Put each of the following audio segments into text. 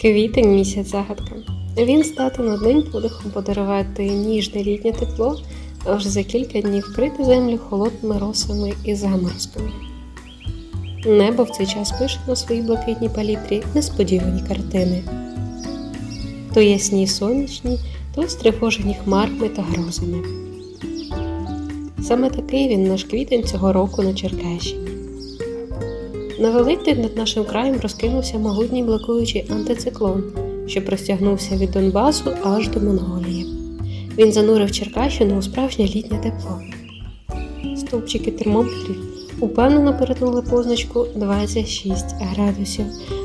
Квітень місяць загадка. Він здатен одним подихом подарувати ніжне літнє тепло, а вже за кілька днів вкрити землю холодними росами і заморозками. Небо в цей час пише на своїй блакитній палітрі несподівані картини. То ясні сонячні, то стривожені хмарами та грозами. Саме такий він наш квітень цього року на Черкащині. На Великдень над нашим краєм розкинувся могутній блокуючий антициклон, що простягнувся від Донбасу аж до Монголії. Він занурив Черкащину у справжнє літнє тепло. Стовпчики термометрів упевнено перетнули позначку 26 градусів,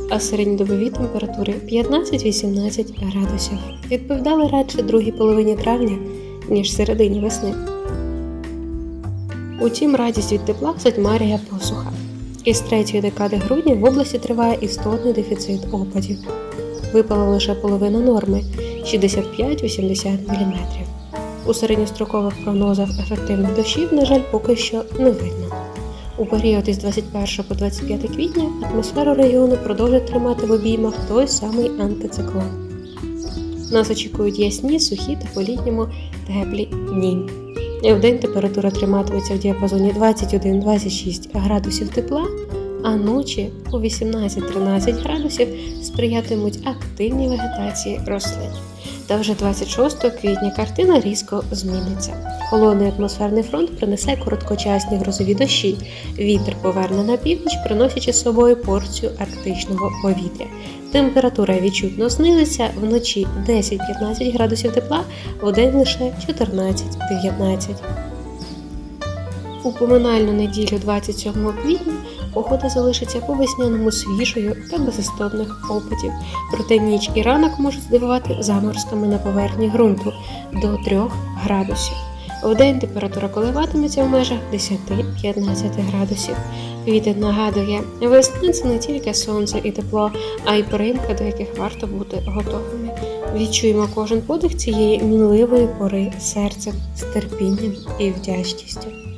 а середньодобові температури 15-18 градусів. Відповідали радше другій половині травня, ніж середині весни. Утім, радість від тепла затьмарює посуха. Із третьої декади грудня в області триває істотний дефіцит опадів. Випала лише половина норми 65-80 мм. У середньострокових прогнозах ефективних дощів, на жаль, поки що не видно. У період із 21 по 25 квітня атмосферу регіону продовжить тримати в обіймах той самий антициклон. Нас очікують ясні, сухі та по-літньому теплі дні. В день температура триматиметься в діапазоні 21-26 градусів тепла, а ночі у 18-13 градусів сприятимуть активній вегетації рослин. Та вже 26 квітня картина різко зміниться. Холодний атмосферний фронт принесе короткочасні грозові дощі. Вітер поверне на північ, приносячи з собою порцію арктичного повітря. Температура відчутно знизиться вночі 10-15 градусів тепла, вдень лише 14-19. У поминальну неділю 27 квітня погода залишиться по весняному свіжою та без істотних опадів. Проте ніч і ранок можуть здивувати заморозками на поверхні ґрунту до 3 градусів. Вдень температура коливатиметься в межах 10-15 градусів. Квітень нагадує, весна це не тільки сонце і тепло, а й примка, до яких варто бути готовими. Відчуємо кожен подих цієї мінливої пори серцем, з терпінням і вдячністю.